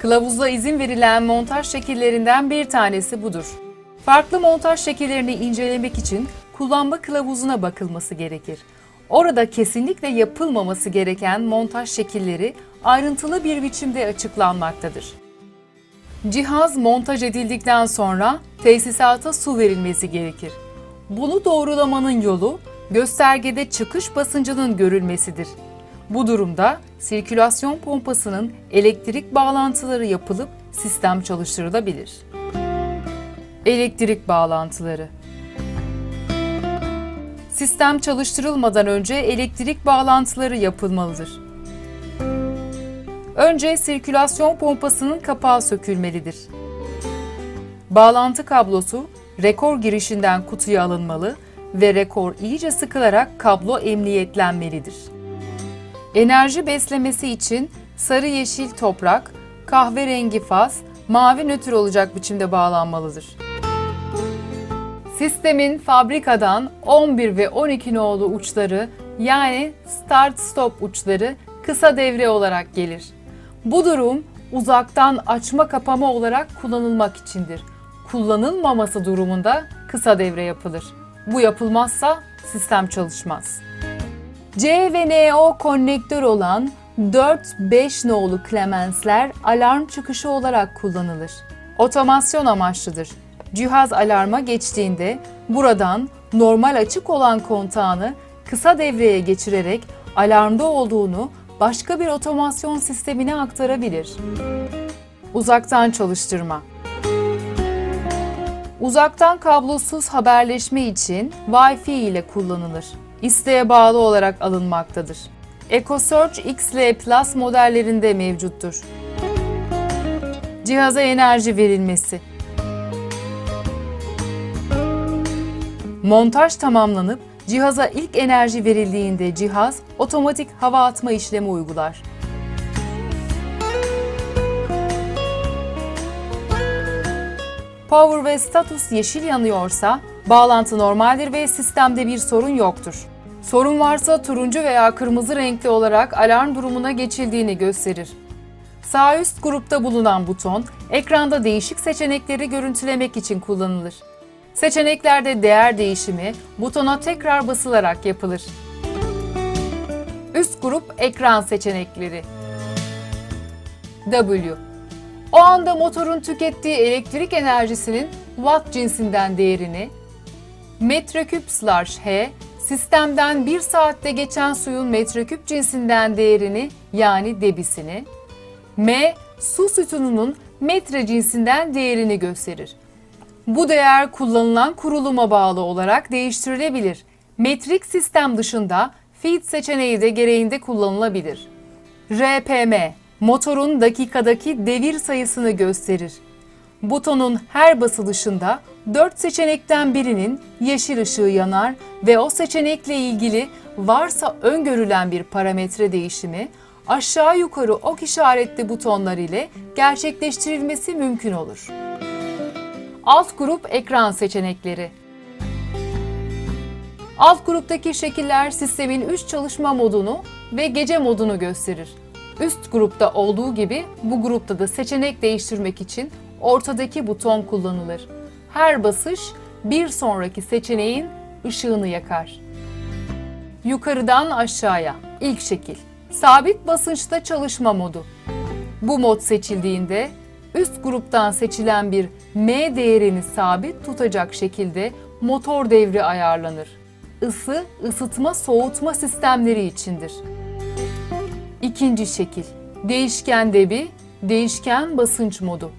Kılavuzda izin verilen montaj şekillerinden bir tanesi budur. Farklı montaj şekillerini incelemek için kullanma kılavuzuna bakılması gerekir. Orada kesinlikle yapılmaması gereken montaj şekilleri ayrıntılı bir biçimde açıklanmaktadır. Cihaz montaj edildikten sonra tesisata su verilmesi gerekir. Bunu doğrulamanın yolu göstergede çıkış basıncının görülmesidir. Bu durumda sirkülasyon pompasının elektrik bağlantıları yapılıp sistem çalıştırılabilir. Elektrik bağlantıları Sistem çalıştırılmadan önce elektrik bağlantıları yapılmalıdır. Önce sirkülasyon pompasının kapağı sökülmelidir. Bağlantı kablosu rekor girişinden kutuya alınmalı ve rekor iyice sıkılarak kablo emniyetlenmelidir. Enerji beslemesi için sarı yeşil toprak, kahverengi faz, mavi nötr olacak biçimde bağlanmalıdır. Sistemin fabrikadan 11 ve 12 nolu uçları yani start stop uçları kısa devre olarak gelir. Bu durum uzaktan açma kapama olarak kullanılmak içindir. Kullanılmaması durumunda kısa devre yapılır. Bu yapılmazsa sistem çalışmaz. C ve NO konnektör olan 4-5 nolu klemensler alarm çıkışı olarak kullanılır. Otomasyon amaçlıdır. Cihaz alarma geçtiğinde buradan normal açık olan kontağını kısa devreye geçirerek alarmda olduğunu başka bir otomasyon sistemine aktarabilir. Uzaktan çalıştırma Uzaktan kablosuz haberleşme için Wi-Fi ile kullanılır. İsteğe bağlı olarak alınmaktadır. EcoSearch XL Plus modellerinde mevcuttur. Cihaza enerji verilmesi Montaj tamamlanıp cihaza ilk enerji verildiğinde cihaz otomatik hava atma işlemi uygular. Power ve status yeşil yanıyorsa bağlantı normaldir ve sistemde bir sorun yoktur. Sorun varsa turuncu veya kırmızı renkli olarak alarm durumuna geçildiğini gösterir. Sağ üst grupta bulunan buton ekranda değişik seçenekleri görüntülemek için kullanılır. Seçeneklerde değer değişimi butona tekrar basılarak yapılır. Üst grup ekran seçenekleri. W. O anda motorun tükettiği elektrik enerjisinin watt cinsinden değerini, metreküp slash H, sistemden 1 saatte geçen suyun metreküp cinsinden değerini yani debisini, M, su sütununun metre cinsinden değerini gösterir. Bu değer kullanılan kuruluma bağlı olarak değiştirilebilir. Metrik sistem dışında feed seçeneği de gereğinde kullanılabilir. RPM, motorun dakikadaki devir sayısını gösterir. Butonun her basılışında 4 seçenekten birinin yeşil ışığı yanar ve o seçenekle ilgili varsa öngörülen bir parametre değişimi aşağı yukarı ok işaretli butonlar ile gerçekleştirilmesi mümkün olur. Alt grup ekran seçenekleri. Alt gruptaki şekiller sistemin üst çalışma modunu ve gece modunu gösterir. Üst grupta olduğu gibi bu grupta da seçenek değiştirmek için ortadaki buton kullanılır. Her basış bir sonraki seçeneğin ışığını yakar. Yukarıdan aşağıya ilk şekil. Sabit basınçta çalışma modu. Bu mod seçildiğinde üst gruptan seçilen bir M değerini sabit tutacak şekilde motor devri ayarlanır. Isı, ısıtma, soğutma sistemleri içindir. İkinci şekil. Değişken debi, değişken basınç modu.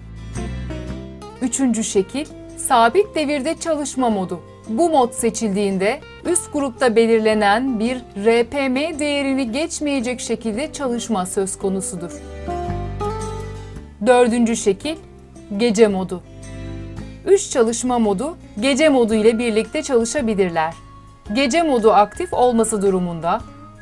Üçüncü şekil. Sabit devirde çalışma modu. Bu mod seçildiğinde üst grupta belirlenen bir RPM değerini geçmeyecek şekilde çalışma söz konusudur. Dördüncü şekil gece modu. Üç çalışma modu gece modu ile birlikte çalışabilirler. Gece modu aktif olması durumunda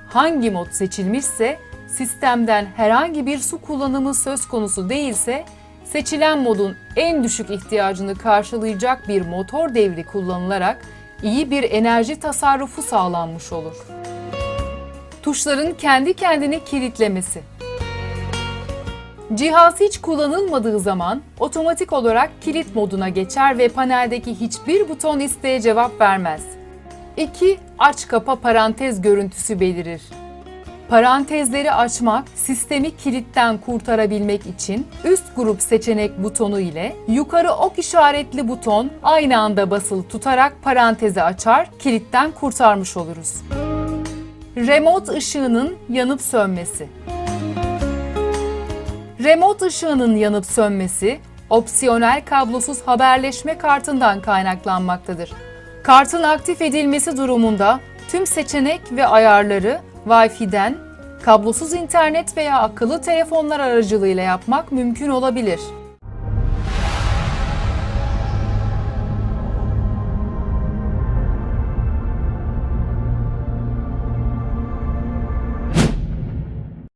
hangi mod seçilmişse sistemden herhangi bir su kullanımı söz konusu değilse seçilen modun en düşük ihtiyacını karşılayacak bir motor devri kullanılarak iyi bir enerji tasarrufu sağlanmış olur. Tuşların kendi kendini kilitlemesi Cihaz hiç kullanılmadığı zaman otomatik olarak kilit moduna geçer ve paneldeki hiçbir buton isteğe cevap vermez. 2. Aç kapa parantez görüntüsü belirir. Parantezleri açmak, sistemi kilitten kurtarabilmek için üst grup seçenek butonu ile yukarı ok işaretli buton aynı anda basılı tutarak parantezi açar, kilitten kurtarmış oluruz. Remote ışığının yanıp sönmesi. Remote ışığının yanıp sönmesi, opsiyonel kablosuz haberleşme kartından kaynaklanmaktadır. Kartın aktif edilmesi durumunda tüm seçenek ve ayarları Wi-Fi'den, kablosuz internet veya akıllı telefonlar aracılığıyla yapmak mümkün olabilir.